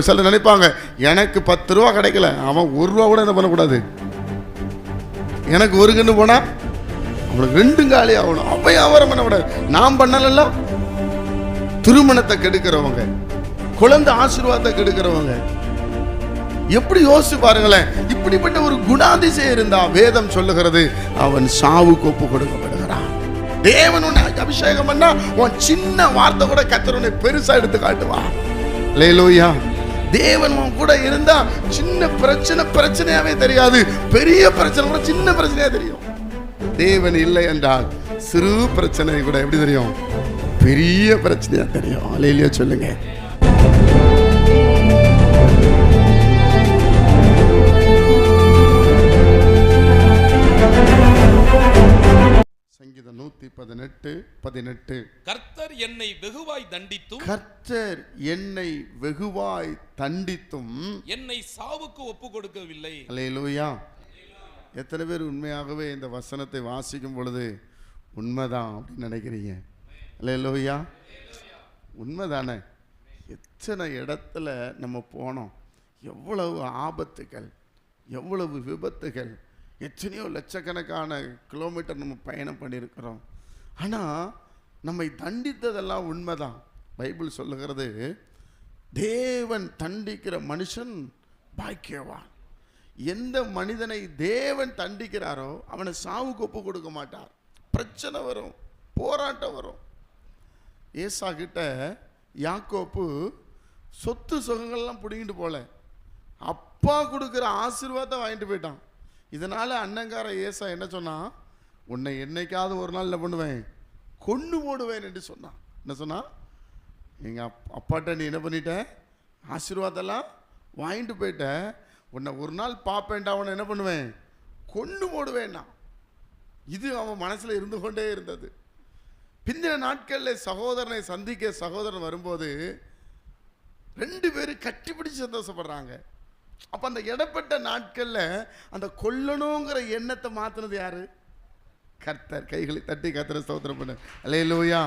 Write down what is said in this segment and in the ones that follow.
சிலர் நினைப்பாங்க எனக்கு பத்து ரூபா கிடைக்கல. அவன் ஒரு ரூபா கூட என்ன பண்ணக்கூடாது? எனக்கு ஒரு கண்ணு போனா அவனுக்கு ரெண்டும் காலி ஆகணும். அவன் வியாபாரம் பண்ணக்கூடாது நான் பண்ணல திருமணத்தை கெடுக்கிறவங்க குழந்தை ஆசீர்வாதத்தை கெடுக்கிறவங்க எப்படி யோசிச்சு பாருங்களேன். இப்படிப்பட்ட ஒரு குணாதிசயம் இருந்தா வேதம் சொல்லுகிறது அவன் சாவுக்கு ஒப்பு கொடுக்கப்படுகிறான். தேவன் உன்னை அபிஷேகம் பண்ணா உன் சின்ன வார்த்தை கூட கத்தர் பெருசா எடுத்து காட்டுவான் லேலோயா தேவன் உன் கூட இருந்தா சின்ன பிரச்சனை பிரச்சனையாவே தெரியாது. பெரிய பிரச்சனை கூட சின்ன பிரச்சனையா தெரியும். தேவன் இல்லை என்றால் சிறு பிரச்சனை கூட எப்படி தெரியும்? பெரிய பிரச்சனையா தெரியும். அலையிலேயே சொல்லுங்க. நூத்தி பதினெட்டு பதினெட்டு. கர்த்தர் என்னை வெகுவாய் தண்டித்தும் கர்த்தர் என்னை வெகுவாய் தண்டித்தும் என்னை சாவுக்கு ஒப்பு கொடுக்கவில்லை அல்லேலூயா எத்தனை பேர் உண்மையாகவே இந்த வசனத்தை வாசிக்கும் பொழுது உண்மைதான் அப்படின்னு நினைக்கிறீங்க? அல்லேலூயா உண்மைதானே? எத்தனை இடத்துல நம்ம போனோம் எவ்வளவு ஆபத்துகள் எவ்வளவு விபத்துகள் எத்தனையோ லட்சக்கணக்கான கிலோமீட்டர் நம்ம பயணம் பண்ணியிருக்கிறோம். ஆனால் நம்மை தண்டித்ததெல்லாம் உண்மைதான். பைபிள் சொல்லுகிறது தேவன் தண்டிக்கிற மனுஷன் பாக்கியவான். எந்த மனிதனை தேவன் தண்டிக்கிறாரோ அவனை சாவுக்கு ஒப்பு கொடுக்க மாட்டார். பிரச்சனை வரும் போராட்டம் வரும். ஏசா கிட்ட யாக்கோப்பு சொத்து சுகங்கள்லாம் பிடிங்கிட்டு போல. அப்பா கொடுக்குற ஆசீர்வாதம் வாங்கிட்டு போயிட்டான். இதனால் அண்ணங்கார ஏசா என்ன சொன்னான்? உன்னை என்னைக்காவது ஒரு நாள் என்ன பண்ணுவேன். கொண்டு போடுவேன் என்று சொன்னான் என்ன சொன்னான் எங்கள் அப் அப்பாட்ட நீ என்ன பண்ணிட்ட? ஆசீர்வாதம்லாம் வாங்கிட்டு போயிட்ட. உன்னை ஒரு நாள் பார்ப்பேன்டா உன்னை என்ன பண்ணுவேன்? கொண்டு போடுவேன்னா. இது அவன் மனசில் இருந்து கொண்டே இருந்தது. பிந்தின நாட்களில் சகோதரனை சந்திக்க சகோதரன் வரும்போது ரெண்டு பேரும் கட்டிப்பிடிச்சு சந்தோஷப்படுறாங்க. அப்போ அந்த இடப்பட்ட நாட்களில் அந்த கொல்லணுங்கிற எண்ணத்தை மாற்றினது யாரு? கர்த்தர் கைகளை தட்டி கர்த்தரை ஸ்தோத்திரம் பண்ணு. அல்லேலூயா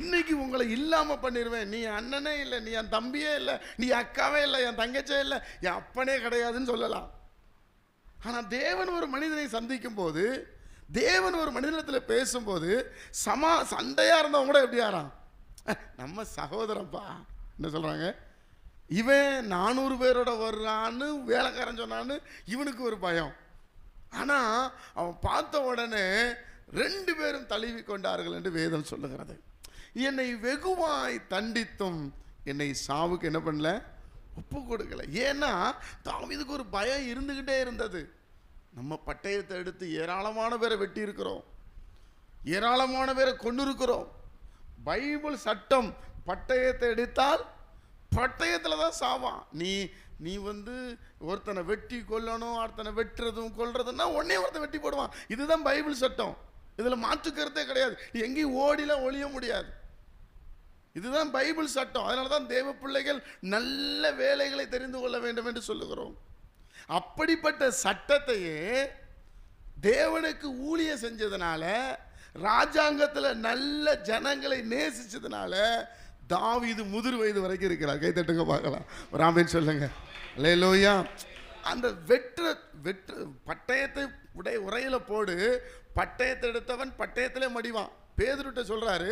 இன்னைக்கு உங்களை இல்லாமல் பண்ணிடுவேன் நீ அண்ணனே இல்லை நீ என் தம்பியே இல்லை நீ அக்காவே இல்லை என் தங்கச்சியே இல்லை என் அப்பனே கிடையாதுன்னு சொல்லலாம். ஆனால் தேவன் ஒரு மனிதனை சந்திக்கும் போது தேவன் ஒரு மனிதனத்தில் பேசும்போது சமா சண்டையாக இருந்தவங்க கூட எப்படி ஆறான்? நம்ம சகோதரப்பா என்ன சொல்கிறாங்க இவன் நானூறு பேரோட வர்றான்னு வேலைக்காரன் சொன்னான்னு இவனுக்கு ஒரு பயம். ஆனால் அவன் பார்த்த உடனே ரெண்டு பேரும் தழுவி கொண்டார்கள் என்று வேதம் சொல்லுகிறது. என்னை வெகுவாய் தண்டித்தும் என்னை சாவுக்கு என்ன பண்ணல? ஒப்பு கொடுக்கல. ஏன்னா தாவிதுக்கு ஒரு பயம் இருந்துக்கிட்டே இருந்தது. நம்ம பட்டயத்தை எடுத்து ஏராளமான பேரை வெட்டியிருக்கிறோம். ஏராளமான பேரை கொண்டு இருக்கிறோம் பைபிள் சட்டம் பட்டயத்தை எடுத்தால் பட்டயத்தில் தான் சாவான். நீ நீ வந்து ஒருத்தனை வெட்டி கொல்லணும் ஒருத்தனை வெட்டுறதும் கொல்றதுன்னா உடனே ஒருத்தன் வெட்டி போடுவான். இதுதான் பைபிள் சட்டம். இதில் மாற்றுக்கிறதே கிடையாது. எங்கேயும் ஓடிலாம் ஒழிய முடியாது. இதுதான் பைபிள் சட்டம். அதனால தான் தேவ பிள்ளைகள் நல்ல வேலைகளை தெரிந்து கொள்ள வேண்டும் என்று சொல்லுகிறோம். அப்படிப்பட்ட சட்டத்தையே தேவனுக்கு ஊழிய செஞ்சதுனால ராஜாங்கத்தில் நல்ல ஜனங்களை நேசிச்சதுனால தாவீது முதிர் வயது வரைக்கும் இருக்கிறார். கை தட்டுங்க பார்க்கலாம். ராமன் சொல்லுங்க. லேலோயா அந்த வெற்ற வெற்று பட்டயத்தை உடைய உரையில் போடு. பட்டயத்தை எடுத்தவன் பட்டயத்திலே மடிவான். பேதுருட்ட சொல்கிறாரு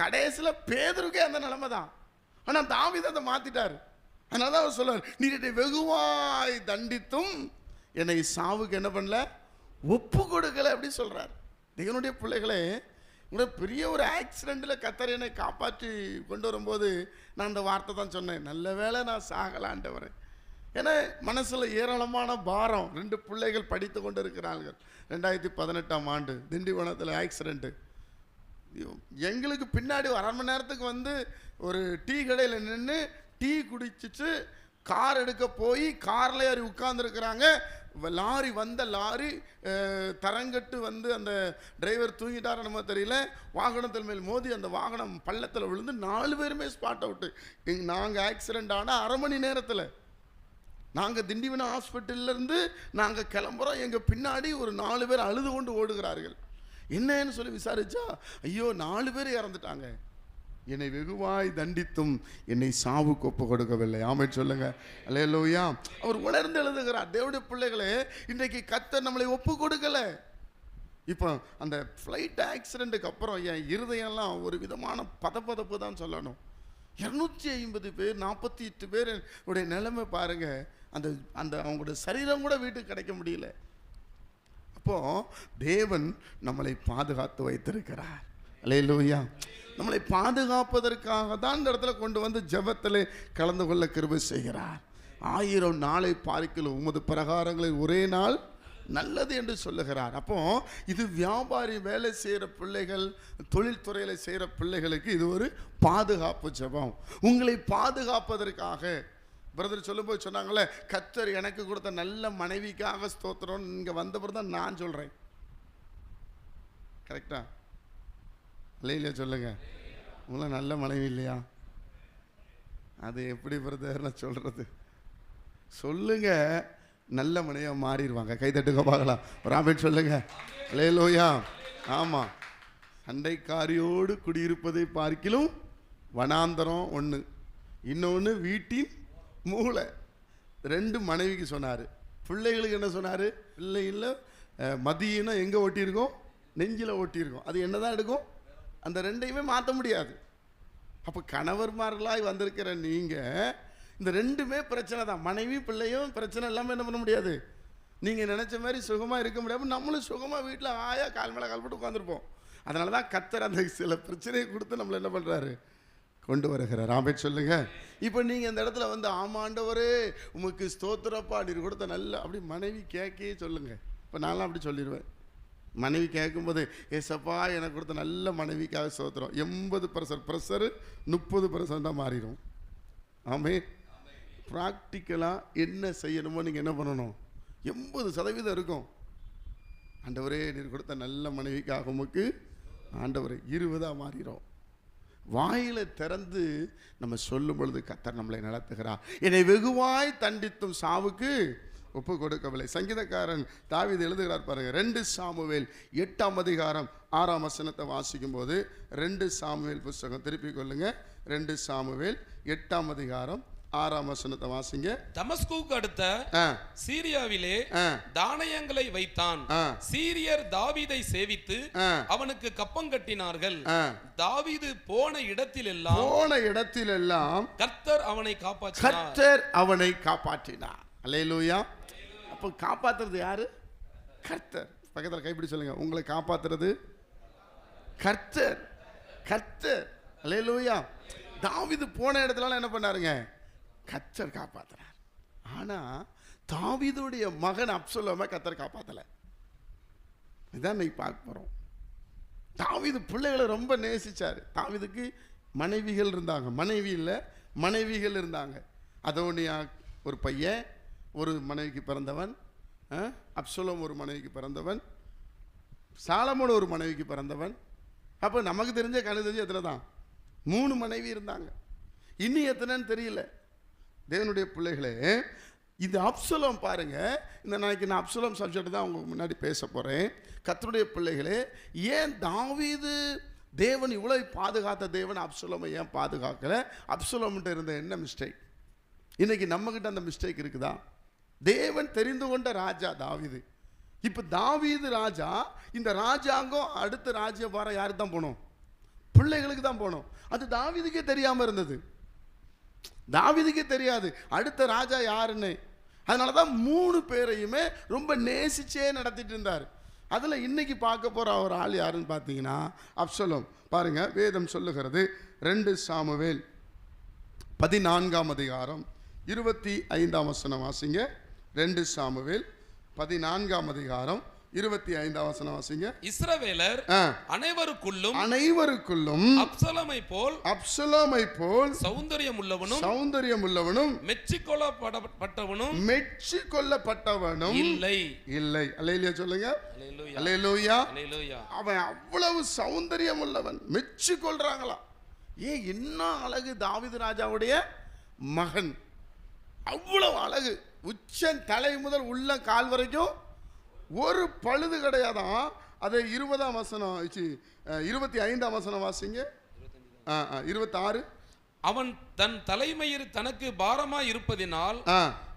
கடைசியில் பேதுருக்கே அந்த நிலைமை தான் ஆனால் தாவீது அதை மாத்திட்டாரு. அதனால தான் அவர் சொல்றாரு நீ என்னை வெகுவாய் தண்டித்தும் என்னை சாவுக்கு என்ன பண்ணல? ஒப்பு கொடுக்கல அப்படின்னு சொல்றார். தேவனுடைய பிள்ளைகளே பெரிய ஒரு ஆக்சிடெண்ட்டில் கத்தர் என்னை காப்பாற்றி கொண்டு வரும்போது நான் அந்த வார்த்தை தான் சொன்னேன். நல்ல வேளை நான் சாகலான்ட்டவர் ஏன்னா மனசில் ஏராளமான பாரம் ரெண்டு பிள்ளைகள் படித்து கொண்டு இருக்கிறார்கள் ரெண்டாயிரத்தி பதினெட்டாம் ஆண்டு திண்டிவனத்தில் ஆக்சிடெண்ட்டு எங்களுக்கு பின்னாடி ஒரு அரை மணி நேரத்துக்கு வந்து ஒரு டீ கடையில் நின்று டீ குடிச்சிட்டு கார் எடுக்க போய் காரில் ஏறி உட்காந்துருக்குறாங்க லாரி வந்த லாரி தரங்கட்டு வந்து அந்த டிரைவர் தூங்கிட்டார் நம்ம தெரியல. வாகனத்தில் மேல் மோதி அந்த வாகனம் பள்ளத்தில் விழுந்து நாலு பேருமே ஸ்பாட் அவுட்டு எங் நாங்கள் ஆக்சிடெண்ட் ஆனால் அரை மணி நேரத்தில் நாங்கள் திண்டிவனம் ஹாஸ்பிட்டல்லேருந்து நாங்கள் கிளம்புறோம். எங்கள் பின்னாடி ஒரு நாலு பேர் அழுது கொண்டு ஓடுகிறார்கள். என்னன்னு சொல்லி விசாரிச்சா ஐயோ நாலு பேர் இறந்துட்டாங்க. என்னை வெகுவாய் தண்டித்தும் என்னை சாவுக்கு ஒப்பு கொடுக்கவில்லை ஆமை சொல்லுங்க. அல்லேலூயா அவர் உணர்ந்து எழுதுகிறார். தேவடைய பிள்ளைகளே இன்றைக்கு கத்தர் நம்மளை ஒப்பு கொடுக்கல இப்போ அந்த ஃப்ளைட் ஆக்சிடெண்ட்டுக்கு அப்புறம் என் இருதயம்லாம் ஒரு விதமான பதப்பதப்பு தான் சொல்லணும். இரநூத்தி ஐம்பது பேர் நாற்பத்தி எட்டு பேர் உடைய நிலைமை பாருங்க. அந்த அந்த அவங்களோட சரீரம் கூட வீட்டுக்கு கிடைக்க முடியல. அப்போ தேவன் நம்மளை பாதுகாத்து வைத்திருக்கிறார். அல்லேலூயா நம்மளை பாதுகாப்பதற்காக தான் இந்த இடத்துல கொண்டு வந்து ஜபத்தில் கலந்து கொள்ள கிருபை செய்கிறார். ஆயிரம் நாளை பார்க்கல உமது பிரகாரங்களில் ஒரே நாள் நல்லது என்று சொல்லுகிறார். அப்போ இது வியாபாரி வேலை செய்கிற பிள்ளைகள் தொழில்துறையில் செய்கிற பிள்ளைகளுக்கு இது ஒரு பாதுகாப்பு ஜெபம். உங்களை பாதுகாப்பதற்காக பிரதர் சொல்லும்போது சொன்னாங்களே கத்தர் எனக்கு கொடுத்த நல்ல மனைவிக்காக ஸ்தோத்திரம் இங்கே வந்தவர் தான் நான் சொல்கிறேன் இல்லை இல்லையா சொல்லுங்கள் உங்களை நல்ல மனைவி இல்லையா? அது எப்படி பிரதர் நான் சொல்கிறது சொல்லுங்க. நல்ல மனைவியாக மாறிடுவாங்க. கை தட்டுங்க பார்க்கலாம். ராமன் சொல்லுங்க. லேலோயா ஆமாம் சண்டைக்காரியோடு குடியிருப்பதை பார்க்கிலும் வனாந்தரம் ஒன்று இன்னொன்று வீட்டின் மூளை. ரெண்டு மனைவிக்கு சொன்னார். பிள்ளைகளுக்கு என்ன சொன்னார்? பிள்ளைகளில் மதியினம் எங்கே ஒட்டியிருக்கோம் நெஞ்சில் ஒட்டியிருக்கோம் அது என்ன தான் எடுக்கும்? அந்த ரெண்டையுமே மாற்ற முடியாது. அப்போ கணவர்மார்களாய் வந்திருக்கிற நீங்கள் இந்த ரெண்டுமே பிரச்சனை தான். மனைவி பிள்ளையும் பிரச்சனை இல்லாமல் என்ன பண்ண முடியாது? நீங்கள் நினச்ச மாதிரி சுகமாக இருக்க முடியாமல் நம்மளும் சுகமாக வீட்டில் ஆயா கால் மேலே கால் போட்டு உட்காந்துருப்போம் அதனால தான் கத்தர் அந்த சில பிரச்சனையை கொடுத்து நம்மளை என்ன பண்ணுறாரு கொண்டு வருகிறார். ஆமே சொல்லுங்க. இப்போ நீங்கள் இந்த இடத்துல வந்து ஆமாண்டவரே உமக்கு ஸ்தோத்திரப்பா நீர் கொடுத்த நல்ல அப்படி மனைவி கேட்கே சொல்லுங்கள் இப்போ நான்லாம் அப்படி சொல்லிடுவேன் மனைவி கேட்கும்போது ஏசப்பா எனக்கு கொடுத்த நல்ல மனைவிக்காக சோத்துறோம் எண்பது பர்சன்ட் ப்ரெஷரு முப்பது பர்சன்டாக மாறிடும். ஆமே ப்ராக்டிக்கலாக என்ன செய்யணுமோ நீங்கள் என்ன பண்ணணும்? எண்பது சதவீதம் இருக்கும். ஆண்டவரே நீர் கொடுத்த நல்ல மனைவிக்காக உமக்கு ஆண்டவரே இருபதாக மாறிடும். வாயில திறந்து நம்ம சொல்லும் பொழுது கத்தர் நம்மளை நடத்துகிறார். என்னை வெகுவாய் தண்டித்தும் சாவுக்கு ஒப்பு கொடுக்கவில்லை சங்கீதக்காரன் தாவீது எழுதுகிறார் பாருங்க ரெண்டு சாமுவேல் எட்டாம் அதிகாரம் ஆறாம் வசனத்தை வாசிக்கும் போது ரெண்டு சாமுவேல் புஸ்தகம். திருப்பிக் கொள்ளுங்க. ரெண்டு சாமுவேல் எட்டாம் அதிகாரம் ஆறாம் வசனத்தை வாசிங்க. தமஸ்குவுக்கு அடுத்த சீரியாவிலே தானயங்களை வைத்தான். சீரியர் தாவீதை சேவித்து. அவனுக்கு கப்பம் கட்டினார்கள். தாவீது போன இடத்திலெல்லாம் போன இடத்திலெல்லாம் கர்த்தர் அவனை காப்பாற்றினார். கர்த்தர் அவனை காப்பாற்றினார். அல்லேலூயா. அப்போ காப்பாத்துறது யாரு? கர்த்தர். பக்கத்தில் கைப்பிடி சொல்லுங்க. உங்களை காப்பாத்துறது கர்த்தர். கர்த்தர். அல்லேலூயா தாவிது போன இடத்துலலாம் என்ன பண்ணாருங்க? கர்த்தர் காப்பாற்றுறார் ஆனால் தாவிதுடைய மகன் அப்சலோம கர்த்தர் காப்பாற்றலை இதான் இன்னைக்கு பார்க்க போகிறோம் தாவிது பிள்ளைகளை ரொம்ப நேசிச்சார். தாவிதுக்கு மனைவிகள் இருந்தாங்க. மனைவி இல்லை மனைவிகள் இருந்தாங்க. அதோனியா ஒரு பையன் ஒரு மனைவிக்கு பிறந்தவன் அஹ், அப்சலோம் ஒரு மனைவிக்கு பிறந்தவன் சாலமோன் ஒரு மனைவிக்கு பிறந்தவன். அப்போ நமக்கு தெரிஞ்ச கணக்கு தெரிஞ்ச எத்தனை தான்? மூணு மனைவி இருந்தாங்க. இன்னும் எத்தனைன்னு தெரியல. தேவனுடைய பிள்ளைகளே இது அப்சலம் பாருங்கள் இந்த நாளைக்கு நான் அப்சலம் சப்ஜெக்ட் தான் உங்களுக்கு முன்னாடி பேச போகிறேன் கத்தருடைய பிள்ளைகளே ஏன் தாவீது தேவன் இவ்வளோ பாதுகாத்த தேவன் அப்சுலமை ஏன் பாதுகாக்கலை? அப்சலோம்கிட்ட இருந்த என்ன மிஸ்டேக் இன்றைக்கி நம்மக்கிட்ட அந்த மிஸ்டேக் இருக்குதா? தேவன் தெரிந்து கொண்ட ராஜா தாவீது. இப்போ தாவீது ராஜா இந்த ராஜாங்கம் அடுத்த ராஜ்யபாரம் யாருக்கு தான் போனோம்? பிள்ளைகளுக்கு தான் போனோம். அது தாவீதுக்கே தெரியாமல் இருந்தது. தாவிதுக்கே தெரியாது. அடுத்த ராஜா யாருன்னு. அதனால தான் மூணு பேரையுமே ரொம்ப நேசிச்சே நடத்திட்டு இருந்தார். அதில் இன்னைக்கு பார்க்க போகிற ஒரு ஆள் யாருன்னு பார்த்தீங்கன்னா அப்சலோம். பாருங்கள் வேதம் சொல்லுகிறது ரெண்டு சாமுவேல். பதினான்காம் அதிகாரம் இருபத்தி ஐந்தாம் வசனம் வாசிங்க. ரெண்டு சாமுவேல் பதினான்காம் அதிகாரம் இருபத்தி ஐந்தாம் வசனம் வாசிங்க. இஸ்ரவேலர் அனைவருக்குள்ளும் அனைவருக்குள்ளும் அப்சலமை போல் அப்சலோமை போல் சௌந்தரியம் உள்ளவனும் சௌந்தரியம் உள்ளவனும் மெச்சிக்கொள்ளப்பட்டவனும் மெச்சி கொள்ளப்பட்டவனும் இல்லை. இல்லை. அல்லையிலையா சொல்லுங்க. அல்லேலூயா. அவன் அவ்வளவு சௌந்தரியம் உள்ளவன் மெச்சி கொள்றாங்களாம் ஏன் என்ன அழகு தாவீது ராஜாவுடைய மகன்? அவ்வளவு அழகு. உச்சன் தலை முதல் உள்ள கால் வரைக்கும் ஒரு பழுது கிடையாதான். அதை இருபதாம் வசனம் சி, அஹ், இருபத்தி ஐந்தாம் வசனம் வாசிங்க. இருபத்தாறு. அவன் தன் தலைமயிர் தனக்கு பாரமாய் இருப்பதினால்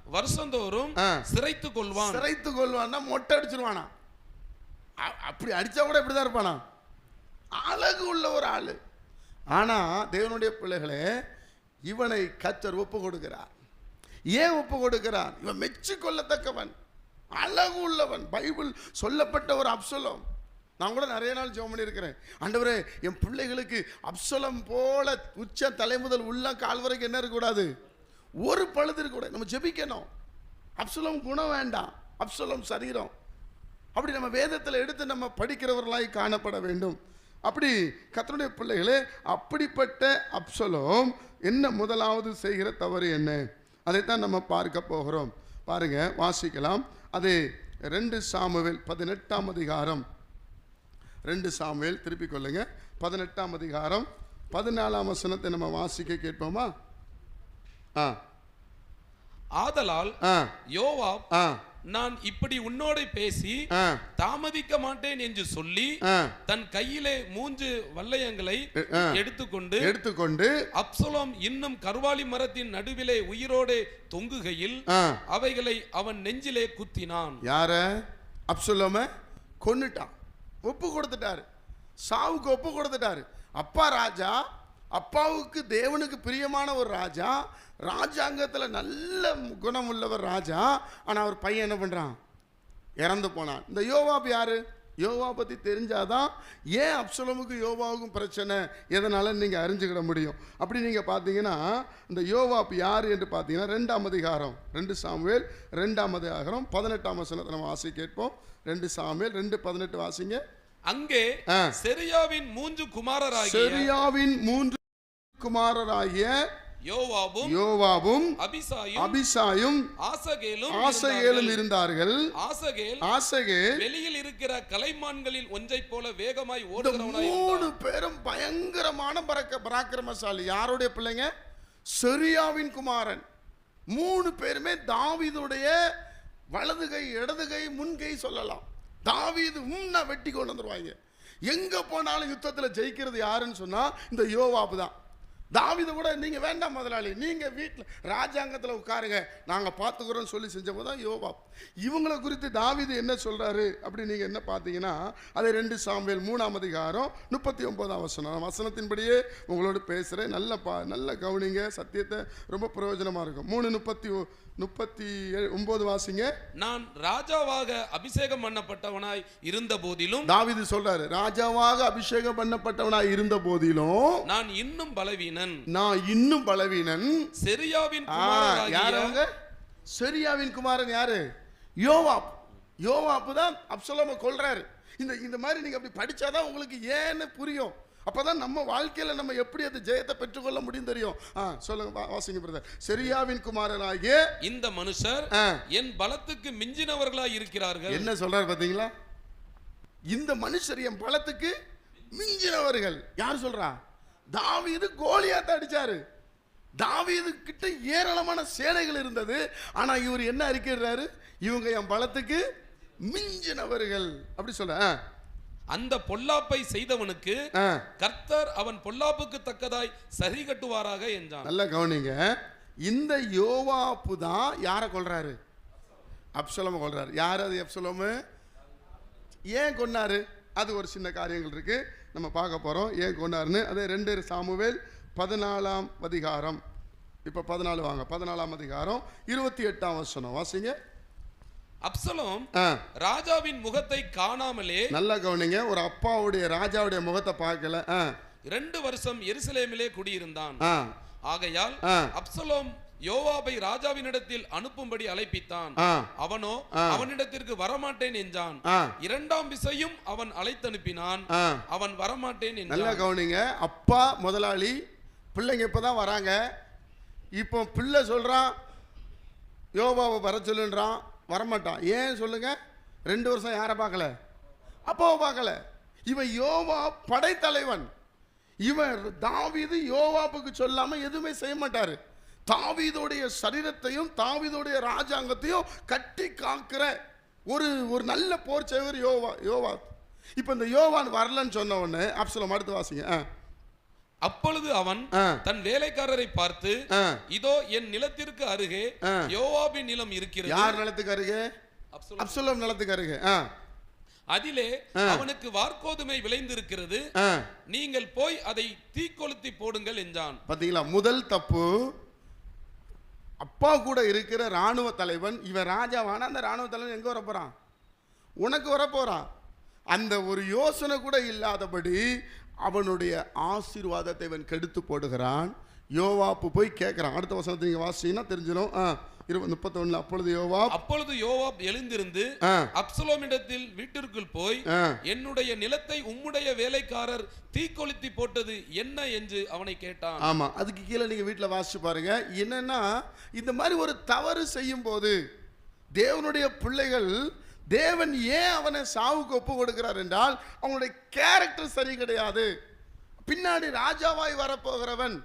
வருஷந்தோறும் ஆ. சிரைத்து கொள்வான். சிரைத்து கொள்வான்னா மொட்டை அடிச்சிருவானா? அப்படி அடிச்சா கூட இப்படிதான் இருப்பானா? அழகு உள்ள ஒரு ஆளு. ஆனா தேவனுடைய பிள்ளைகளே இவனை கத்தர் ஒப்பு கொடுக்கிறார். ஏன் ஒப்பு கொடுக்கிறான்? இவன் மெச்சு கொள்ளத்தக்கவன் அழகு உள்ளவன் பைபிள் சொல்லப்பட்ட ஒரு அப்சலம். நான் கூட நிறைய நாள் ஜெபம் பண்ணியிருக்கிறேன். ஆண்டவரே என் பிள்ளைகளுக்கு அப்சலம் போல உச்ச தலைமுதல் உள்ள கால் வரைக்கும் என்ன இருக்கக்கூடாது? ஒரு பழுது இருக்கக்கூடாது. நம்ம ஜெபிக்கணும். அப்சலம் குணம் வேண்டாம். அப்சலம் சரீரம். அப்படி நம்ம வேதத்தில் எடுத்து நம்ம படிக்கிறவர்களாய் காணப்பட வேண்டும். அப்படி கத்தனுடைய பிள்ளைகளே அப்படிப்பட்ட அப்சலம் என்ன முதலாவது செய்கிற தவறு என்ன? அதைத்தான் நம்ம பார்க்க போகிறோம். பாருங்க வாசிக்கலாம். அது ரெண்டு சாமுவேல் பதினெட்டாம் அதிகாரம். ரெண்டு சாமுவேல் திருப்பிக் கொள்ளுங்க. பதினெட்டாம் அதிகாரம். பதினாலாம் வசனத்தை நம்ம வாசிக்க கேட்போமா? ஆ. ஆதலால் ஆ. நான் இப்படி உன்னோட பேசி தாமதிக்க மாட்டேன் என்று சொல்லி தன் கையிலே மூன்று வல்லையங்களை. எடுத்துக்கொண்டு எடுத்துக்கொண்டு அப்சலோம் இன்னும் கர்வாலி மரத்தின் நடுவிலே உயிரோடே தொங்குகையில் அவைகளை அவன் நெஞ்சிலே குத்தினான். யார? அப்சுல்லம கொன்னுட்டான். ஒப்பு கொடுத்துட்டாரு. சாவுக்கு ஒப்பு கொடுத்துட்டாரு. அப்பா ராஜா அப்பாவுக்கு தேவனுக்கு பிரியமான ஒரு ராஜா ராஜாங்கத்தில் நல்ல குணம் உள்ளவர் ராஜா ஆனால் அவர் பையன் என்ன பண்ணுறான் இறந்து போனான். இந்த யோவாப் யாரு? யோவா பற்றி தெரிஞ்சாதான் ஏன் அப்சலமுக்கு யோவாவுக்கும் பிரச்சனை? எதனால நீங்கள் அறிஞ்சுக்கிட முடியும்? அப்படி நீங்கள் பார்த்தீங்கன்னா இந்த யோவாப் யார் என்று பார்த்தீங்கன்னா ரெண்டாம் அதிகாரம் ரெண்டு சாமுவேல் ரெண்டாம் அதிகாரம் பதினெட்டாம் வசனத்தை நம்ம வாசி கேட்போம். ரெண்டு சாமுவேல் ரெண்டு பதினெட்டு வாசிங்க. அங்கே. செரியாவின் மூன்று குமாரராகிய செரியாவின் மூன்று குமாரராகிய யோவாபும் யோவாவும் அபிசாயும் அபிசாயும் ஆசகேலும் ஆசையேலும் இருந்தார்கள். ஆசகேல் ஆசகேல் வெளியில் இருக்கிற கலைமான்களில் ஒன்றை போல வேகமாய் ஓடுகிறவனாய் மூணு. பேரும் பயங்கரமான பறக்க பராக்கிரமசாலி. யாருடைய பிள்ளைங்க? செரியாவின் குமாரன். மூணு பேருமே தாவீதுடைய வலது கை இடது கை முன் கை சொல்லலாம். தாவீது உம்னா வெட்டி கொண்டு வந்துருவாங்க. எங்க போனாலும் யுத்தத்தில் ஜெயிக்கிறது யாருன்னு சொன்னா இந்த யோவாப்பு தான். தாவீதை கூட நீங்கள் வேண்டாம் முதலாளி நீங்கள் வீட்டில் ராஜாங்கத்தில் உட்காருங்க. நாங்கள் பார்த்துக்கிறோம்னு சொல்லி செஞ்சபோது தான் யோபா இவங்களை குறித்து தாவீது என்ன சொல்கிறாரு அப்படி நீங்கள் என்ன பார்த்தீங்கன்னா அது ரெண்டு சாம்பியல் மூணாம் அதிகாரம் முப்பத்தி ஒன்பதாம் வசனம் வசனத்தின்படியே உங்களோட பேசுகிறேன் நல்ல பா நல்ல கவனிங்க. சத்தியத்தை ரொம்ப பிரயோஜனமாக இருக்கும். மூணு முப்பத்தி முப்பத்தி ஒன்பது வாசிங்க. நான் ராஜாவாக அபிஷேகம் பண்ணப்பட்டவனாய் இருந்த போதிலும் தாவீது சொல்றாரு ராஜாவாக அபிஷேகம் பண்ணப்பட்டவனா இருந்த போதிலும் நான் இன்னும் பலவீனன். நான் இன்னும் பலவீனன். செரியாவின் ஆ, யார் அவங்க குமாரராகிய செரியாவின் குமாரன் யாரு? யோவாப். யோவாப்பு தான் அப்சலோமை கொல்றாரு. இந்த இந்த மாதிரி நீங்க அப்படி படிச்சாதான் உங்களுக்கு ஏன்னு புரியும். அப்பதான் நம்ம வாழ்க்கையில நம்ம எப்படி அந்த ஜெயத்தை பெற்றுக்கொள்ள முடியும் தெரியும்? ஆ சொல்லுங்க வாசிங்க பிரதர் செரியாவின் குமாரனாகிய இந்த மனுஷர் என் பலத்துக்கு மிஞ்சினவர்களாய் இருக்கிறார்கள். என்ன சொல்றாரு பாத்தீங்களா? இந்த மனுஷர் என் பலத்துக்கு மிஞ்சினவர்கள். யார் சொல்றா? தாவீது கோலியாத்த அடிச்சாரு. தாவீது கிட்ட ஏராளமான சேனைகள் இருந்தது. ஆனா இவர் என்ன அறிக்கிறாரு இவங்க என் பலத்துக்கு மிஞ்சினவர்கள். அப்படி சொல்ற ஆ, அந்த பொல்லாப்பை செய்தவனுக்கு கர்த்தர் அவன் பொல்லாப்புக்கு தக்கதாய் சரி கட்டுவாராக என்றான். நல்லா கவனிங்க. இந்த யோவாப்பு தான் யாரை கொல்றாரு? அப்சலோமை கொல்றாரு. யார் அது அப்சலோமு? ஏன் கொன்னாரு? அது ஒரு சின்ன காரியங்கள் இருக்கு. நம்ம பார்க்க போறோம். ஏன் கொன்னாருன்னு? அதே ரெண்டு சாமுவேல் பதினாலாம் அதிகாரம். இப்போ பதினாலு வாங்க. பதினாலாம் அதிகாரம் இருபத்தி எட்டாம் வசனம். வாசிங்க. அப்சலோம் ராஜாவின் முகத்தை காணாமலே நல்லா கவனிங்க ஒரு அப்பாவுடைய ராஜாவுடைய முகத்தை பார்க்கல. ரெண்டு வருஷம் எருசலேமிலே குடியிருந்தான். ஆகையால். அப்சலோம் யோவாபை ராஜாவினிடத்தில் அனுப்பும்படி அழைப்பித்தான். அவனோ. அவனிடத்திற்கு வரமாட்டேன் என்றான். இரண்டாம் விசையும் அவன் அழைத்தனுப்பினான். அவன் வரமாட்டேன் நல்லா கவனிங்க அப்பா முதலாளி பிள்ளைங்க இப்போ தான் வராங்க. இப்போ பிள்ளை சொல்கிறான் யோபாவை வர சொல்லுன்றான். வரமாட்டான். ஏன் சொல்லுங்க? ரெண்டு வருஷம் யாரை பார்க்கல? அப்பாவை பார்க்கல. இவன் யோவா படைத்தலைவன். இவன் தாவீது யோவாப்புக்கு சொல்லாமல் எதுவுமே செய்ய மாட்டார். தாவீதோடைய சரீரத்தையும் தாவீதோடைய ராஜாங்கத்தையும் கட்டி காக்கிற ஒரு ஒரு நல்ல போர் செய்வர் யோவா யோவா. இப்போ இந்த யோவான் வரலன்னு சொன்ன உடனே அப்சலம் அடுத்து வாசிங்க. ஆ. அப்பொழுது அவன் தன் வேலைக்காரரை பார்த்து. இதோ என் நிலத்திற்கு அருகே. யோவாபின் நிலம் இருக்கிறது. யார் நிலத்துக்கு அருகே? அப்சலோம். நிலத்துக்கு அருகே. அதிலே அவனுக்கு வார்க்கோதுமை விளைந்திருக்கிறது. நீங்கள் போய் அதை தீக்கொளுத்தி போடுங்கள் என்றான். பாத்தீங்களா? முதல் தப்பு அப்பா கூட இருக்கிற ராணுவ தலைவன் இவன் ராஜாவான அந்த ராணுவ தலைவன் எங்க வர போறான்? உனக்கு வர போறான் அந்த ஒரு யோசனை கூட இல்லாதபடி அவனுடைய ஆசீர்வாதத்தை இவன் கெடுத்து போடுகிறான். யோவாப்பு போய் கேட்கிறான். அடுத்த வசனத்தை நீங்க வாசிச்சீங்கன்னா தெரிஞ்சிடும். இருபது முப்பத்தொன்னுல அப்பொழுது யோவாப் அப்பொழுது யோவாப் எழுந்திருந்து அப்சலோமிடத்தில் வீட்டிற்குள் போய் என்னுடைய நிலத்தை உம்முடைய வேலைக்காரர் தீக்கொளுத்தி போட்டது என்ன? என்று அவனை கேட்டான். ஆமா அதுக்கு கீழே நீங்க வீட்டில் வாசிச்சு பாருங்க. என்னன்னா இந்த மாதிரி ஒரு தவறு செய்யும் போது தேவனுடைய பிள்ளைகள் தேவன் ஏன் அவனை சாவுக்கு ஒப்பு கொடுக்கிறார் என்றால் அவனுடைய கேரக்டர் சரி கிடையாது. பின்னாடி ராஜாவாய் வரப்போகிறவன்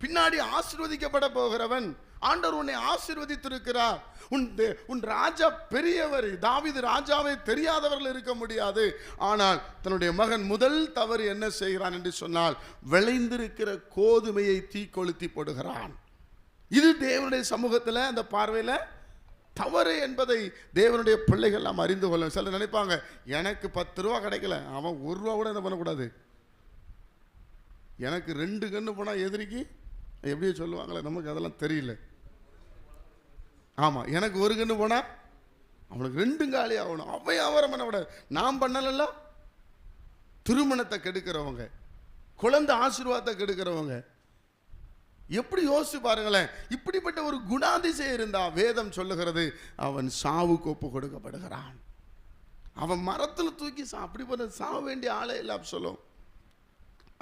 பின்னாடி ஆசிர்வதிக்கப்பட போகிறவன் ஆண்டவர் உன்னை ஆசிர்வதித்திருக்கிறார். உன் தே- உன் ராஜா பெரியவர் தாவிது ராஜாவை தெரியாதவர்கள் இருக்க முடியாது. ஆனால் தன்னுடைய மகன் முதல் தவறு என்ன செய்கிறான் என்று சொன்னால் விளைந்திருக்கிற கோதுமையை தீக்கொளுத்தி போடுகிறான். இது தேவனுடைய சமூகத்தில் அந்த பார்வையில் தவறு என்பதை தேவனுடைய பிள்ளைகள் நாம் அறிந்து கொள்ளும் சிலர் நினைப்பாங்க எனக்கு பத்து ரூபா கிடைக்கல. அவன் ஒரு ரூபா கூட என்ன பண்ணக்கூடாது? எனக்கு ரெண்டு கன்று போனால் எதிரிக்கு? எப்படியோ சொல்லுவாங்களே நமக்கு அதெல்லாம் தெரியல. ஆமாம் எனக்கு ஒரு கன்று போனால் அவனுக்கு ரெண்டும் காலி ஆகணும். அவன் வியாபாரம் பண்ணக்கூடாது நான் பண்ணலல்ல? திருமணத்தை கெடுக்கிறவங்க குழந்தை ஆசீர்வாதத்தை கெடுக்கிறவங்க எப்படி யோசிச்சு பாருங்களேன் இப்படிப்பட்ட ஒரு குணாதிசயம் இருந்தா வேதம் சொல்லுகிறது அவன் சாவுக்கு ஒப்பு கொடுக்கப்படுகிறான். அவன் மரத்தில் தூக்கி சா அப்படி பண்ண சாவ வேண்டிய ஆளே இல்லை அப்சலோம்.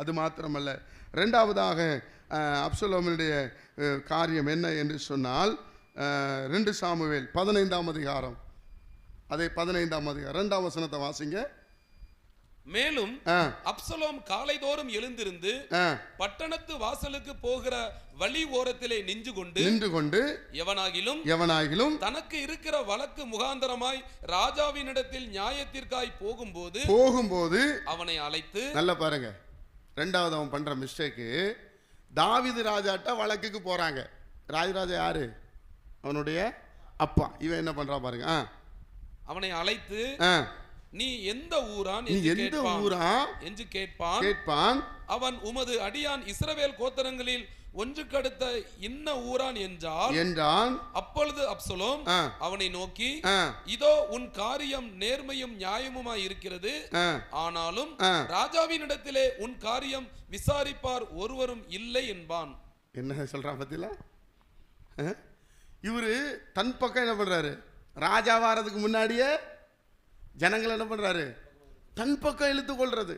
அது மாத்திரமல்ல ரெண்டாவதாக அப்சலோமனுடைய காரியம் என்ன என்று சொன்னால் ரெண்டு சாமுவேல் பதினைந்தாம் அதிகாரம். அதே பதினைந்தாம் அதிகாரம் ரெண்டாம் வசனத்தை வாசிங்க. மேலும் அப்சலோம் காலைதோறும் எழுந்திருந்து பட்டணத்து வாசலுக்கு போகிற வழி ஓரத்திலே நின்று கொண்டு நின்று கொண்டு எவனாகிலும் எவனாகிலும் தனக்கு இருக்கிற வழக்கு முகாந்தரமாய் ராஜாவினிடத்தில் நியாயத்திற்காய் போகும்போது போகும்போது அவனை அழைத்து நல்லா பாருங்க. ரெண்டாவது அவன் பண்ற மிஸ்டேக்கு தாவீது ராஜாட்ட வழக்குக்கு போறாங்க. ராஜராஜா யாரு? அவனுடைய அப்பா. இவன் என்ன பண்றான் பாருங்க. அவனை அழைத்து நீ எந்த ஊரான் நீ எந்த ஊரா என்று கேட்பான். கேட்பான். அவன் உமது அடியான் இஸ்ரவேல் கோத்தரங்களில் ஒன்றுக்கடுத்த இன்ன ஊரான் என்றால் என்றான். அப்பொழுது அப்சலோம் அவனை நோக்கி இதோ உன் காரியம் நேர்மையும் நியாயமுமாய் இருக்கிறது. ஆனாலும் ஆ. ராஜாவினிடத்திலே உன் காரியம் விசாரிப்பார் ஒருவரும் இல்லை என்பான். என்ன சொல்றான் பத்தில? இவரு தன் பக்கம் என்ன பண்றாரு? ராஜா வாரதுக்கு முன்னாடியே ஜனங்கள் என்ன பண்ணுறாரு தன் பக்கம் இழுத்து கொள்வது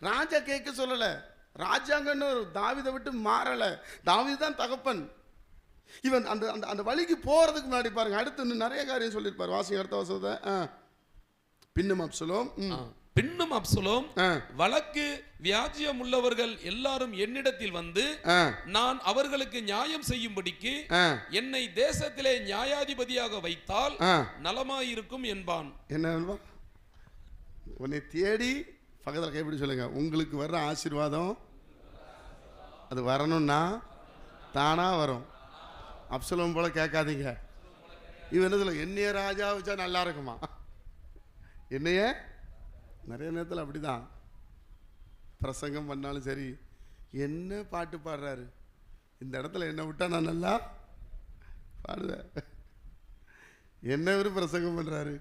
ராஜா கேட்க சொல்லலை. ராஜாங்கன்னு ஒரு தாவிதை விட்டு மாறலை. தாவிது தான் தகப்பன். இவன் அந்த அந்த அந்த வழிக்கு போகிறதுக்கு முன்னாடி பாருங்க அடுத்து இன்னும் நிறைய காரியம் சொல்லியிருப்பார். வாசிங்க அடுத்த வசத்தை ஆ. பின்னும் அப்சலோம். ம். பின்னும் அப்சலோம் வழக்கு வியாஜியம் உள்ளவர்கள் எல்லாரும் என்னிடத்தில் வந்து நான் அவர்களுக்கு நியாயம் செய்யும்படிக்கு என்னை தேசத்திலே நியாயாதிபதியாக வைத்தால் நலமாயிருக்கும் என்பான். என்ன? உன்னை தேடி பக்கத்தில் கைப்பிடி சொல்லுங்க. உங்களுக்கு வர்ற ஆசீர்வாதம் அது வரணும்னா தானா வரும். அப்சலம் போல கேட்காதீங்க. இவன் என்ன சொல்ல என்னைய ராஜா வச்சா நல்லா இருக்குமா? என்னைய நிறைய நேரத்தில் அப்படிதான். பிரசங்கம் பண்ணாலும் சரி என்ன பாட்டு பாடுறாரு? இந்த இடத்துல என்ன விட்டால் நான் நல்லா பாடுவேன். என்ன இவர் பிரசங்கம் பண்ணுறாரு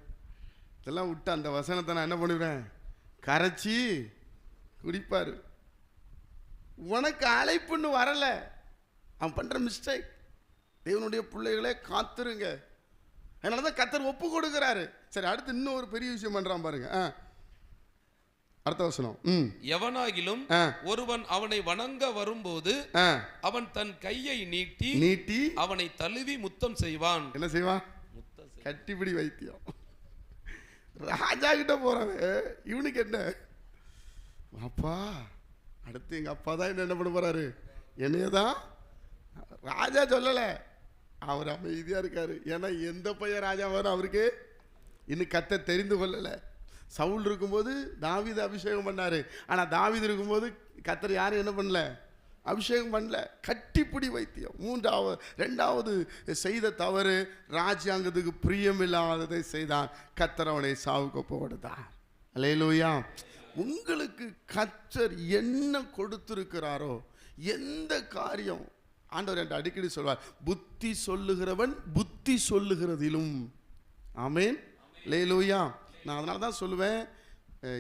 இதெல்லாம் விட்டு அந்த வசனத்தை நான் என்ன பண்ணுவேன்? கரைச்சி குடிப்பார். உனக்கு அழைப்புன்னு வரலை. அவன் பண்ணுற மிஸ்டேக் தேவனுடைய பிள்ளைகளே காத்துருங்க. அதனால தான் கத்தர் ஒப்பு கொடுக்குறாரு. சரி அடுத்து இன்னும் ஒரு பெரிய விஷயம் பண்ணுறான் பாருங்க. ஆ அடுத்த வசனம். ம். எவனாகிலும் ஒருவன் அவனை வணங்க வரும்போது அவன் தன் கையை நீட்டி நீட்டி அவனை தழுவி முத்தம் செய்வான். என்ன செய்வான். கட்டிப்பிடி வைத்தியம். ராஜா கிட்ட போறவன் இவனுக்கு என்ன? அப்பா அடுத்து எங்க அப்பா தான் என்ன என்ன பண்ண போறாரு? என்னையதான் ராஜா சொல்லல. அவர் அமைதியா இருக்காரு. ஏன்னா எந்த பையன் ராஜா வரும் அவருக்கு இன்னும் கத்த தெரிந்து கொள்ளல. சவுல் இருக்கும்போது தாவீது அபிஷேகம் பண்ணாரு. ஆனால் தாவீது இருக்கும்போது கத்தர் யாரும் என்ன பண்ணல? அபிஷேகம் பண்ணல. கட்டிப்பிடி வைத்தியம். மூன்றாவது ரெண்டாவது செய்த தவறு ராஜ்யாங்கத்துக்கு பிரியமில்லாததை செய்தான். கத்தர் அவனை சாவுக்கு போடுதான் அல்லேலூயா. உங்களுக்கு கத்தர் என்ன கொடுத்துருக்கிறாரோ எந்த காரியம் ஆண்டவர் என்று அடிக்கடி சொல்வார் புத்தி சொல்லுகிறவன் புத்தி சொல்லுகிறதிலும். ஆமேன். லேலூயா நான் அதனால தான் சொல்லுவேன்.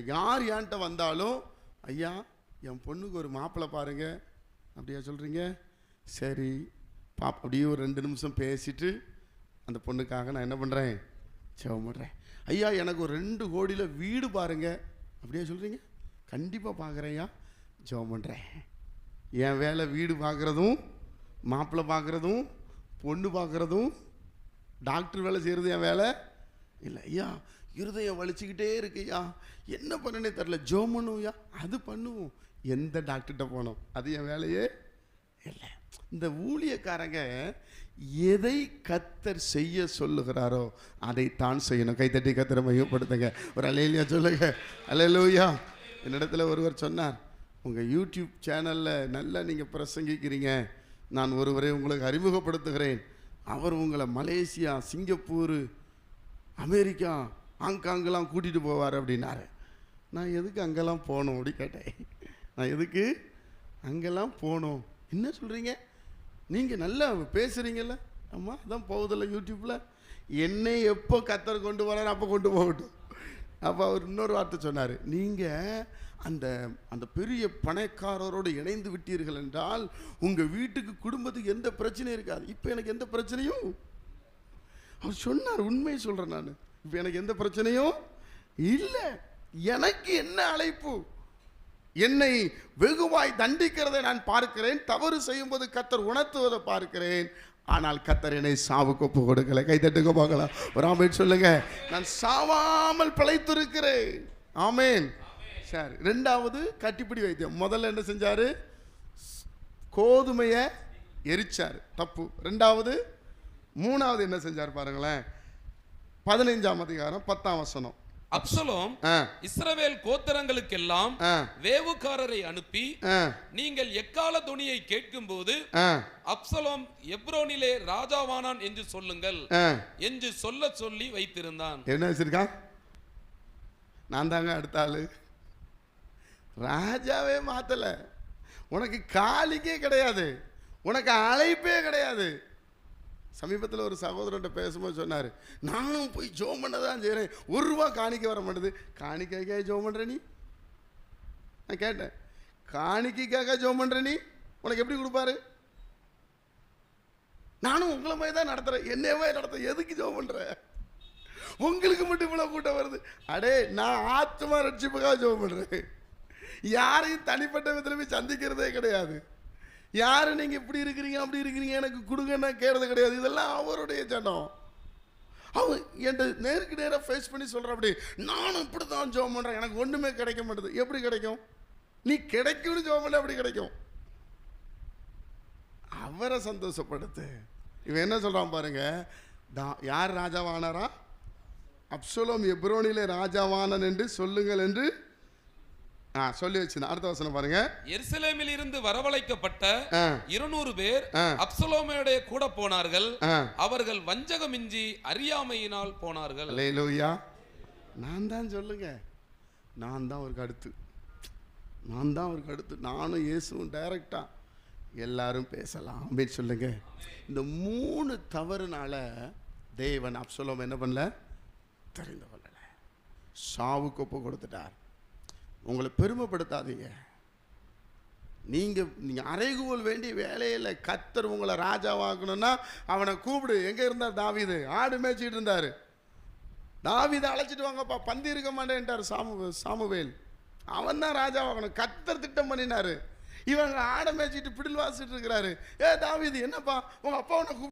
யார் ஏன்ட்ட வந்தாலும் ஐயா என் பொண்ணுக்கு ஒரு மாப்பிள்ளை பாருங்கள் அப்படியா சொல்கிறீங்க சரி பாப் அப்படியே ஒரு ரெண்டு நிமிஷம் பேசிட்டு அந்த பொண்ணுக்காக நான் என்ன பண்ணுறேன் ஜெபம் பண்ணுறேன் ஐயா எனக்கு ஒரு ரெண்டு கோடியில் வீடு பாருங்கள் அப்படியா சொல்கிறீங்க கண்டிப்பாக பார்க்குறேயா ஜெபம் பண்ணுறேன் என் வேலை வீடு பார்க்குறதும் மாப்பிள்ளை பார்க்குறதும் பொண்ணு பார்க்குறதும் டாக்டர் வேலை செய்கிறது என் வேலை? இல்லை ஐயா இருதயம் வலிச்சுக்கிட்டே இருக்குயா என்ன பண்ணனே தெரில ஜோ பண்ணுவோம்யா அது பண்ணுவோம். எந்த டாக்டர்கிட்ட போனோம்? அது என் வேலையே இல்லை. இந்த ஊழியக்காரங்க எதை கத்தர் செய்ய சொல்லுகிறாரோ அதை தான் செய்யணும் கைத்தட்டி கத்தரை மையப்படுத்துங்க. ஒரு அலையிலையா சொல்லுங்க. அலையலூயா என்னிடத்துல ஒருவர் சொன்னார் உங்கள் யூடியூப் சேனலில் நல்லா நீங்கள் பிரசங்கிக்கிறீங்க. நான் ஒருவரை உங்களுக்கு அறிமுகப்படுத்துகிறேன். அவர் உங்களை மலேசியா சிங்கப்பூர் அமெரிக்கா ஹாங்காங்கெல்லாம் கூட்டிகிட்டு போவார் அப்படின்னாரு. நான் எதுக்கு அங்கெல்லாம் போகணும் அப்படி கேட்டேன். நான் எதுக்கு? அங்கெல்லாம் போகணும். என்ன சொல்கிறீங்க நீங்கள் நல்லா பேசுகிறீங்கல்ல அம்மா அதான் போகுதில்ல யூடியூப்பில் என்னை எப்போ கத்தர் கொண்டு வரார் அப்போ கொண்டு போகட்டும். அப்போ அவர் இன்னொரு வார்த்தை சொன்னார். நீங்கள் அந்த அந்த பெரிய பணக்காரரோடு இணைந்து விட்டீர்கள் என்றால் உங்கள் வீட்டுக்கு குடும்பத்துக்கு எந்த பிரச்சனையும் இருக்காது. இப்போ எனக்கு எந்த பிரச்சனையும்? அவர் சொன்னார் உண்மையை சொல்கிறேன் நான். இப்போ எனக்கு எந்த பிரச்சனையும் இல்லை. எனக்கு என்ன அழைப்பு? என்னை வெகுவாய் தண்டிக்கிறதை நான் பார்க்கிறேன். தவறு செய்யும்போது கத்தர் உணர்த்துவதை பார்க்கிறேன். ஆனால் கத்தர் என்னை சாவுக்கு ஒப்பு கொடுக்கல. கை பார்க்கலாம் ஒரு ஆமேன் சொல்லுங்க. நான் சாவாமல் பிழைத்திருக்கிறேன். ஆமேன். சரி ரெண்டாவது கட்டிப்பிடி வைத்தியம். முதல்ல என்ன செஞ்சாரு? கோதுமையை எரிச்சார். தப்பு. ரெண்டாவது மூணாவது என்ன செஞ்சார் பாருங்களேன். பதினைஞ்சாம் அதிகாரம் பத்தாம் வசனம். அப்சலோம் இஸ்ரவேல் கோத்திரங்களுக்கெல்லாம் வேவுக்காரரை அனுப்பி நீங்கள் எக்கால துணியை கேட்கும்போது ஆ. அப்சலோம் எப்ரோனிலே ராஜாவானான் என்று சொல்லுங்கள் என்று சொல்ல சொல்லி வைத்திருந்தான். என்ன வச்சிருக்கான் நான் தாங்க அடுத்த ஆளு. ராஜாவே மாத்தல. உனக்கு காலிக்கே கிடையாது. உனக்கு அழைப்பே கிடையாது. சமீபத்தில் ஒரு சகோதரன்ட்ட பேசும்போது சொன்னார் நானும் போய் ஜோம் பண்ண தான் செய்கிறேன் ஒரு ரூபா காணிக்க வர மாட்டேது காணிக்கைக்காக ஜோம் பண்ணுற நீ? நான் கேட்டேன் காணிக்கைக்காக ஜோம் பண்ணுற நீ? உனக்கு எப்படி கொடுப்பாரு? நானும் உங்களை மாதிரி தான் நடத்துகிறேன் என்னவே நடத்த எதுக்கு ஜோம் பண்ணுற உங்களுக்கு மட்டும் இவ்வளோ கூட்டம் வருது. அடே நான் ஆத்மா ரட்சிப்புக்காக ஜோம் பண்ணுறேன் யாரையும் தனிப்பட்ட விதத்தில் சந்திக்கிறதே கிடையாது. யார் நீங்கள் இப்படி இருக்கிறீங்க அப்படி இருக்கிறீங்க எனக்கு கொடுங்கன்னா கேட்கறது கிடையாது. இதெல்லாம் அவருடைய ஜனம். அவன் என்கிட்ட நேருக்கு நேராக ஃபேஸ் பண்ணி சொல்கிற அப்படி நானும் இப்படி தான் ஜோம் பண்ணுறேன் எனக்கு ஒன்றுமே கிடைக்க மாட்டேது. எப்படி கிடைக்கும்? நீ கிடைக்கும்னு ஜோம் பண்ண அப்படி கிடைக்கும்? அவரை சந்தோஷப்படுத்து. இவன் என்ன சொல்கிறான் பாருங்க தா- யார் ராஜாவானாரா? அப்சலோம் எப்ரோனிலே ராஜாவானன் என்று சொல்லுங்கள் என்று சொல்லி வச்சிருந்தேன் அடுத்த வசனம் பாருங்க. எருசலேமில் இருந்து வரவழைக்கப்பட்ட இருநூறு பேர். அப்சலோமையுடைய கூட போனார்கள். அவர்கள் வஞ்சகமின்றி அறியாமையினால் போனார்கள். அல்லேலூயா. நான் தான் சொல்லுங்க. நான் தான் அவருக்கு அடுத்து நான் தான் அவருக்கு அடுத்து நானும் இயேசுவும் டைரக்டா எல்லாரும் பேசலாம் அப்படின்னு சொல்லுங்க. இந்த மூணு தவறுனால தேவன் அப்சலோம் என்ன பண்ணல? தெரிந்து கொள்ளல. சாவுக்கு ஒப்பு கொடுத்துட்டார். உங்களை பெருமைப்படுத்தாதீங்க. நீங்கள் நீங்கள் அறைகூவல் வேண்டிய வேலையில் கத்தர் உங்களை ராஜாவாக்கணும்னா அவனை கூப்பிடு. எங்கே இருந்தார் தாவீது? ஆடு மேய்ச்சிட்டு இருந்தாரு. தாவிதை அழைச்சிட்டு வாங்கப்பா பந்தி இருக்க மாட்டேன்ட்டார் சாமு சாமுவேல். அவன் தான் ராஜாவாகணும். கத்தர் திட்டம் பண்ணினாரு. இவங்க ஆடை மேய்ச்சிட்டு பிடில் வாசிட்டு இருக்கிறாரு. ஏ தாவீது என்னப்பா? உங்க அப்பா உன்னை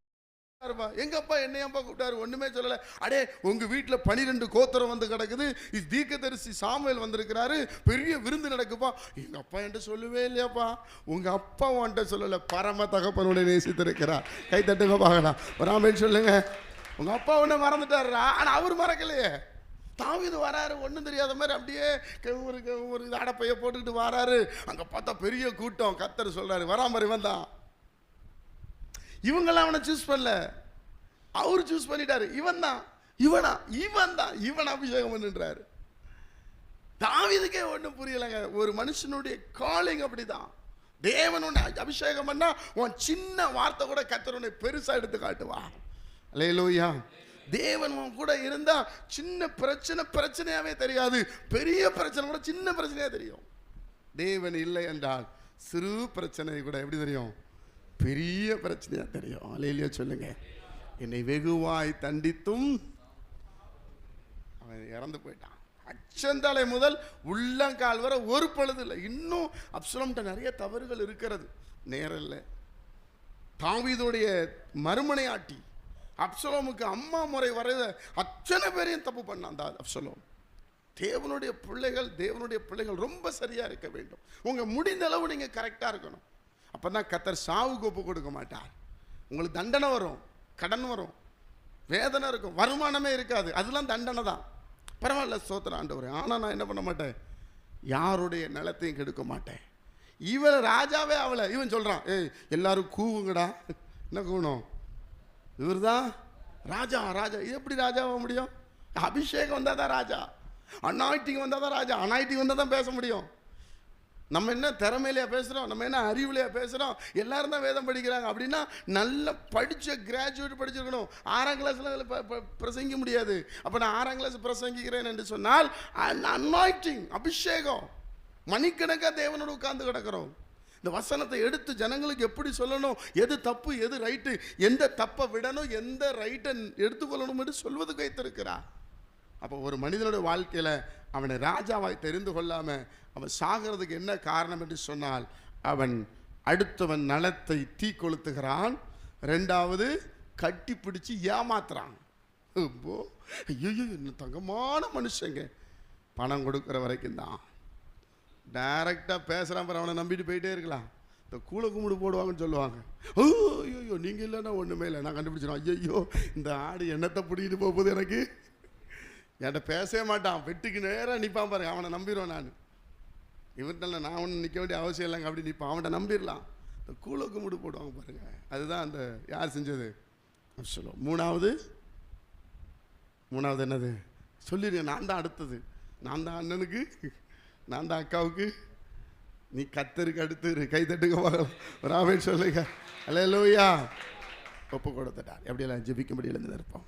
கூப்பிட்டாருப்பா. எங்கப்பா என்னையப்பா கூப்பிட்டாரு? ஒண்ணுமே சொல்லல. அடே உங்க வீட்டில் பனிரெண்டு கோத்திரம் வந்து கிடக்குது. இது தீர்க்கதரிசி சாமுவேல் வந்திருக்கிறாரு. பெரிய விருந்து நடக்குப்பா. எங்க அப்பா என்கிட்ட சொல்லவே இல்லையாப்பா. உங்க அப்பா உன்ட்ட சொல்லல. பரம தகப்பனுடைய நேசித்திருக்கிறார். கை தட்டுங்க பார்க்கலாம் ஒரு சொல்லுங்க. உங்க அப்பா உன்னை மறந்துட்டாருடா. ஆனா அவர் மறக்கலையே. தாவிது வராரு. ஒன்றும் தெரியாத மாதிரி அப்படியே ஒரு ஒரு இது போட்டுக்கிட்டு வராரு. அங்கே பார்த்தா பெரிய கூட்டம். கத்தர் சொல்கிறாரு வராம வந்தான் இவங்கெல்லாம் அவனை சூஸ் பண்ணல. அவர் சூஸ் பண்ணிட்டாரு. இவன் தான் இவனா? இவன் தான் இவன் அபிஷேகம் பண்ணுன்றாரு. தாவிதுக்கே ஒன்றும் புரியலைங்க. ஒரு மனுஷனுடைய காலிங் அப்படிதான். தேவன் உன்னை அபிஷேகம் பண்ணா உன் சின்ன வார்த்தை கூட கத்தர் உன்னை பெருசா எடுத்து காட்டுவா. அல்லேலூயா தேவன் உன் கூட இருந்தா சின்ன பிரச்சனை பிரச்சனையாவே தெரியாது. பெரிய பிரச்சனை கூட சின்ன பிரச்சனையா தெரியும். தேவன் இல்லை என்றால் சிறு பிரச்சனை கூட எப்படி தெரியும்? பெரிய பிரச்சனையாக தெரியும். அலையிலேயே சொல்லுங்க. என்னை வெகுவாய் தண்டித்தும் அவன் இறந்து போயிட்டான். அச்சந்தலை முதல் உள்ளங்கால் வர ஒரு பொழுது இல்லை. இன்னும் அப்சலம்கிட்ட நிறைய தவறுகள் இருக்கிறது. நேரம் இல்லை. தாவீதுடைய மறுமனையாட்டி அப்சலோமுக்கு அம்மா முறை வரை அத்தனை பேரையும் தப்பு பண்ணான் தான் அப்சலோம். தேவனுடைய பிள்ளைகள் தேவனுடைய பிள்ளைகள் ரொம்ப சரியாக இருக்க வேண்டும். உங்கள் முடிந்த அளவு நீங்கள் கரெக்டாக இருக்கணும். அப்போ தான் கத்தர் சாவுக்கு ஒப்பு கொடுக்க மாட்டார். உங்களுக்கு தண்டனை வரும் கடன் வரும் வேதனை இருக்கும் வருமானமே இருக்காது. அதெல்லாம் தண்டனை தான். பரவாயில்ல சோத்திர ஆண்டவர். ஆனால் நான் என்ன பண்ண மாட்டேன்? யாருடைய நிலத்தையும் கெடுக்க மாட்டேன். இவன் ராஜாவே அவளை. இவன் சொல்கிறான் ஏய் எல்லாரும் கூவுங்கடா. என்ன கூவணும்? இவர்தான் ராஜா ராஜா. இது எப்படி ராஜாவாக முடியும்? அபிஷேகம் வந்தால் தான் ராஜா. அனாயிட்டிங் வந்தால் தான் ராஜா. அனாயிட்டிங் வந்தால் தான் பேச முடியும். நம்ம என்ன திறமையிலையா பேசுகிறோம் நம்ம என்ன அறிவுலையா பேசுகிறோம் எல்லாரும் தான் வேதம் படிக்கிறாங்க. அப்படின்னா நல்லா படித்த கிராஜுவேட் படிச்சிருக்கணும். ஆறாம் கிளாஸில் அதில் பிரசங்கிக்க முடியாது. அப்போ நான் ஆறாம் கிளாஸ் பிரசங்கிக்கிறேன் என்று சொன்னால் அனாயிட்டிங் அபிஷேகம் மணிக்கணக்காக தேவனோடு உட்கார்ந்து கிடக்கிறோம். இந்த வசனத்தை எடுத்து ஜனங்களுக்கு எப்படி சொல்லணும்? எது தப்பு எது ரைட்டு எந்த தப்பை விடணும்? எந்த ரைட்டை எடுத்துக்கொள்ளணும் என்று சொல்வதுக்கு வைத்திருக்கிறார். அப்போ ஒரு மனிதனுடைய வாழ்க்கையில் அவனை ராஜாவாய் தெரிந்து கொள்ளாமல் அவன் சாகிறதுக்கு என்ன காரணம் என்று சொன்னால் அவன் அடுத்தவன் நலத்தை தீ கொளுத்துகிறான். ரெண்டாவது கட்டி பிடிச்சி ஏமாத்துறான். அப்போ ஐயோ என்ன தங்கமான மனுஷங்க. பணம் கொடுக்குற வரைக்கும் தான். டைரக்டாக பேசுகிறான் அவனை நம்பிட்டு போயிட்டே இருக்கலாம். இந்த கூளை கும்பிடு போடுவாங்கன்னு சொல்லுவாங்க. ஓ ஐயோ நீங்கள் இல்லைன்னா ஒன்றுமே இல்லை. நான் கண்டுபிடிச்சிடும் ஐயோ இந்த ஆடு என்னத்தை பிடிக்கிட்டு போகுது எனக்கு? என்கிட்ட பேசவே மாட்டான் வெட்டுக்கு நேராக நிற்பான் பாருங்க அவனை நம்பிடுவேன் நான் இவர்கிட்ட நான் ஒன்றும் நிற்க வேண்டிய அவசியம் இல்லைங்க அப்படி நிற்பான் அவன்கிட்ட நம்பிடலாம் இந்த கூளை முடி போடுவாங்க பாருங்க அதுதான் அந்த யார் செஞ்சது சொல்லுவோம் மூணாவது மூணாவது என்னது சொல்லிடுங்க நான் தான் அடுத்தது நான் தான் அண்ணனுக்கு நான் தான் அக்காவுக்கு நீ கத்தருக்கு அடுத்து கை தட்டுங்க பார்க்கலாம் ராமேன் சொல்லுங்க அல்ல ஒப்பு கொடுத்துட்டார் எப்படியெல்லாம் ஜெபிக்க எழுந்து இருப்போம்